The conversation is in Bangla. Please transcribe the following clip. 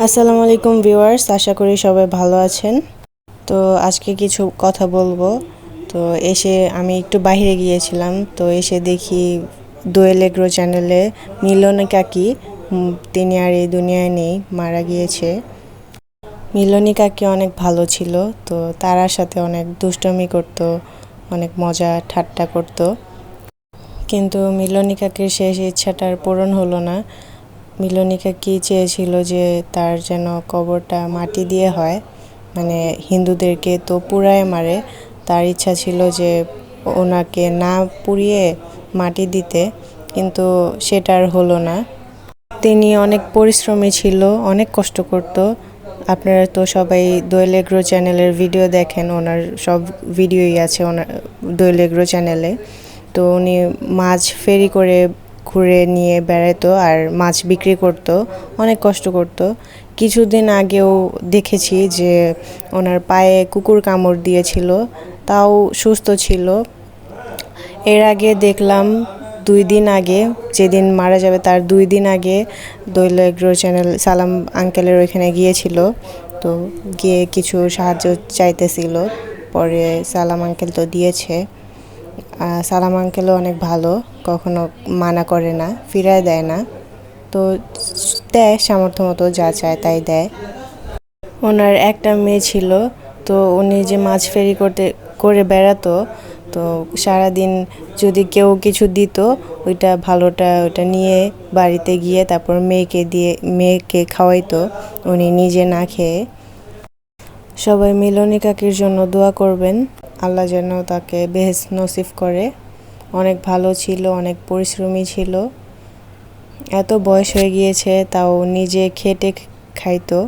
আসসালামু আলাইকুম ভিউয়ার্স, আশা করি সবাই ভালো আছেন। তো আজকে কিছু কথা বলব। তো এসে আমি একটু বাইরে গিয়েছিলাম, তো এসে দেখি দোয়েল এগ্রো চ্যানেলে মিলনে কাকি তিনি আর এই দুনিয়ায় নেই, মারা গিয়েছে। মিলনী কাকি অনেক ভালো ছিল, তো তারার সাথে অনেক দুষ্টমি করতো, অনেক মজা ঠাট্টা করতো। কিন্তু মিলনী কাকির শেষ ইচ্ছাটার পূরণ হলো না। মিলনিকা কি চেয়েছিল যে তার যেন কবরটা মাটি দিয়ে হয়? মানে হিন্দুদেরকে তো পুরায় মারে। তার ইচ্ছা ছিল যে ওনাকে না পুড়িয়ে মাটি দিতে, কিন্তু সেটার হলো না। তিনি অনেক পরিশ্রমী ছিল, অনেক কষ্ট করত। আপনারা তো সবাই দোয়েল চ্যানেলের ভিডিও দেখেন, ওনার সব ভিডিওই আছে ওনার দোয়েল এগ্রো চ্যানেলে। তো উনি মাছ ফেরি করে ঘুরে নিয়ে বেড়াতো আর মাছ বিক্রি করত, অনেক কষ্ট করত। কিছুদিন আগেও দেখেছি যে ওনার পায়ে কুকুর কামড় দিয়েছিল, তাও সুস্থ ছিল। এর আগে দেখলাম দুই দিন আগে, যেদিন মারা যাবে তার দুই দিন আগে দৈল এগ্রো চ্যানেল সালাম আঙ্কেলের ওইখানে গিয়েছিল। তো গিয়ে কিছু সাহায্য চাইতেছিল, পরে সালাম আঙ্কেল তো দিয়েছে। সালাম আঙ্কেলও অনেক ভালো, কখনো মানা করে না, ফিরায় দেয় না। তো দেয় সামর্থ্য মতো, যা চায় তাই দেয়। ওনার একটা মেয়ে ছিল, তো উনি যে মাছ ফেরি করতে, করে বেড়াতো, তো সারাদিন যদি কেউ কিছু দিত, ওইটা ভালোটা ওইটা নিয়ে বাড়িতে গিয়ে তারপর মেয়েকে দিয়ে, মেয়েকে খাওয়াইতো, উনি নিজে না খেয়ে। সবাই মিলনী কাকির জন্য দোয়া করবেন। আল্লাহ যেন তাকে বেহেস নসিব করে। অনেক ভালো ছিল, অনেক পরিশ্রমী ছিল। এত বয়স হয়ে গিয়েছে, তাও নিজে খেটে খাইতো।